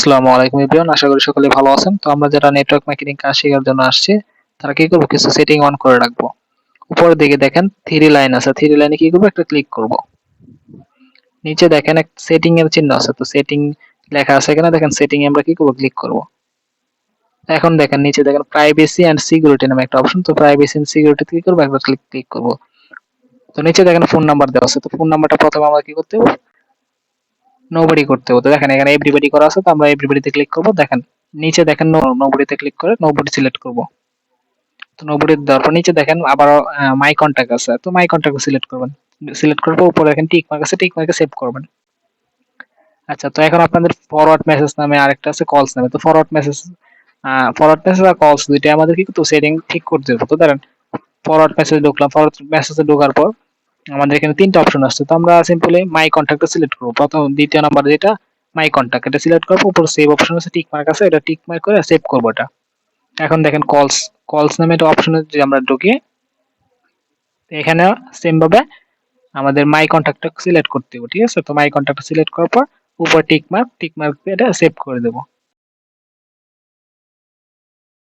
আসসালামু আলাইকুম এভরিওয়ান, আশা করি সকলে ভালো আছেন। তো আমরা যারা নেটওয়ার্ক মার্কেটিং কাজ শেখার জন্য আসছি, তারা কি করব? কিছু সেটিং অন করে রাখব। উপরের দিকে দেখেন থ্রি লাইন আছে। থ্রি লাইনে কি করব? একটা ক্লিক করব। নিচে দেখেন এক সেটিং এর চিহ্ন আছে। তো সেটিং লেখা আছে এখানে দেখেন সেটিং এ আমরা কি করব? ক্লিক করব। এখন দেখেন, নিচে দেখেন প্রাইভেসি এন্ড সিকিউরিটি নামে একটা অপশন তো প্রাইভেসি এন্ড সিকিউরিটি কি করব? একবার ক্লিক ক্লিক করব। তো নিচে দেখেন ফোন নাম্বার দেওয়া আছে। তো ফোন নাম্বারটা প্রথমে আমরা কি করতে হবে? নোবডি করতে হতো দেখেন, এখানে এভরিবডি করা আছে, তো আমরা এভরিবডিতে ক্লিক করব। দেখেন, নিচে দেখেন নোবডিতে ক্লিক করে নোবডি সিলেক্ট করব। তো নোবডি দেওয়ার পর নিচে দেখেন আবার মাই কন্টাক্ট আছে। তো মাই কন্টাক্ট সিলেক্ট করবেন। সিলেক্ট করব উপরে দেখেন টিক মার্ক আছে টিক মার্কে সেভ করবেন। আচ্ছা তো এখন আপনাদের ফরওয়ার্ড মেসেজ নামে আরেকটা আছে কলস নামে। তো ফরওয়ার্ড মেসেজ ফরওয়ার্ড মেসেজ আর কলস দুইটা আমাদের কি তো সেটিং ঠিক করতে হবে। তো ধরেন ফরওয়ার্ড মেসেজ ঢুকলাম। ফরওয়ার্ড মেসেজে ঢোকার পর আমাদের এখানে তিনটা অপশন আসছে। তো আমরা সিম্পলি মাই কন্ট্যাক্টটা সিলেক্ট করব। প্রথম, দ্বিতীয় নাম্বার যেটা মাই কন্ট্যাক্ট এটা সিলেক্ট করব। উপর সেভ অপশন আছে টিক মার্ক আছে, এটা টিক মার্ক করে সেভ করব এটা। এখন দেখেন কলস কলস নামে একটা অপশনে যদি আমরা ঢুকি এখানে সেম ভাবে আমাদের মাই কন্ট্যাক্টটা সিলেক্ট করতে হবে ঠিক আছে? তো মাই কন্ট্যাক্ট সিলেক্ট করার পর উপর টিক মার্ক টিক মার্ক এটা সেভ করে দেবো।